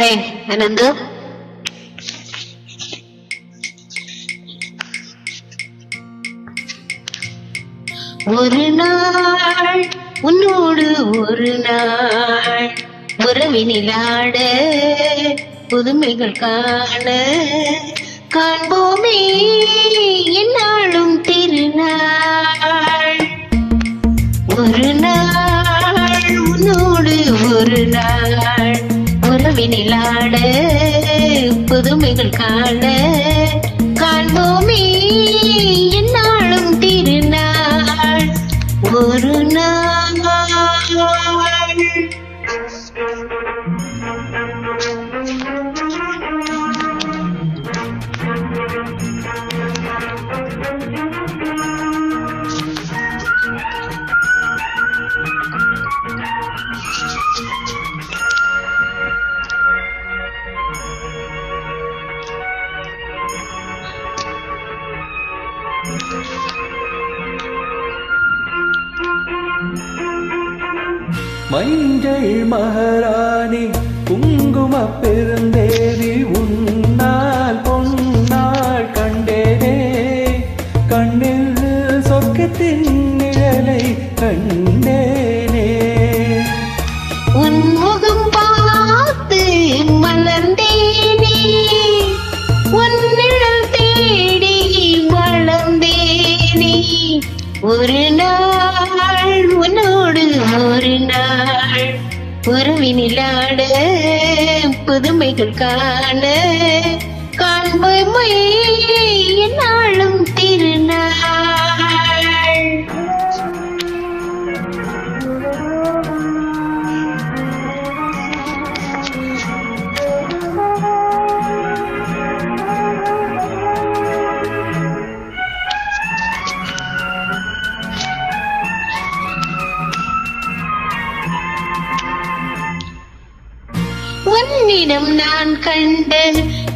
ஹே என்னது ஒரு நாள் உன்னோடு ஒரு நாள் உறவினிலாட புதுமைகள் காண காண்போமே என்னாலும் திருநாள். ஒரு நாள் உன்னோடு ஒரு நாள் உறவினிலாட புதுமைகள் காண காண்போமே. என்னாலும் திருநாள். ஒரு நாள். மஞ்சள் மகாராணி குங்கும பெருந்தேவி உன்னால் பொன்னால் கண்டேனே. கண்ணில் சொர்க்கத்தின் நிழலை கண்டேனே. உன் முகம் பார்த்து மலர்ந்தேனே. ஒரு நாள் உன்னோடு ஒரு நாள் உறவினிலாட புதுமைகள் காண காண்போமே என்னாலும் உன்னிடம் நான் கண்ட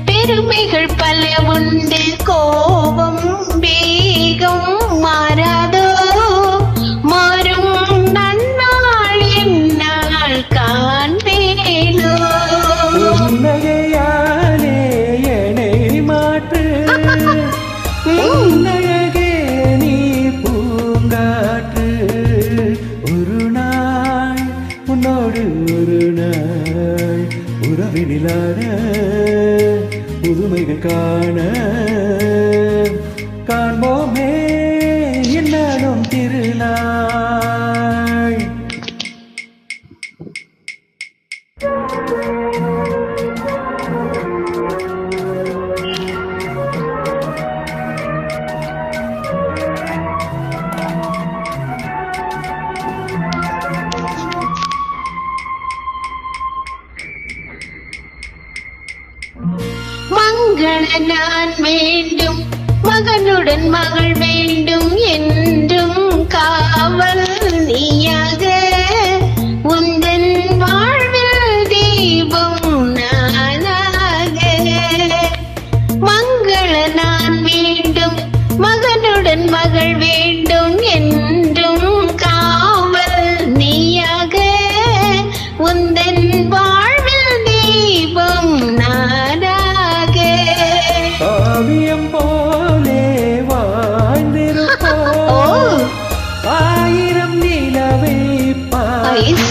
பெருமைகள் பல உண்டு கோபம் வேகம் மாறாதோ? மாறும் நன்னாள் என்னால் காண்பேனோ? உன்னகையாலே என்னை மாற்று. உன்னழகே நீ பூங்காற்று. ஒரு நாள் உன்னோடு ஒரு நாள். உறவினிலான புதுமைகள் காண மங்கள நான் வேண்டும் மகனுடன் மகள் வேண்டும் என்றும்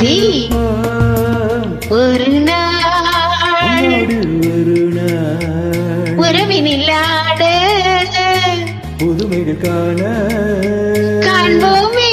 பேசி ஒரு நாள் உறவினில்லாட புதுமைகள் காண. காண்போமே.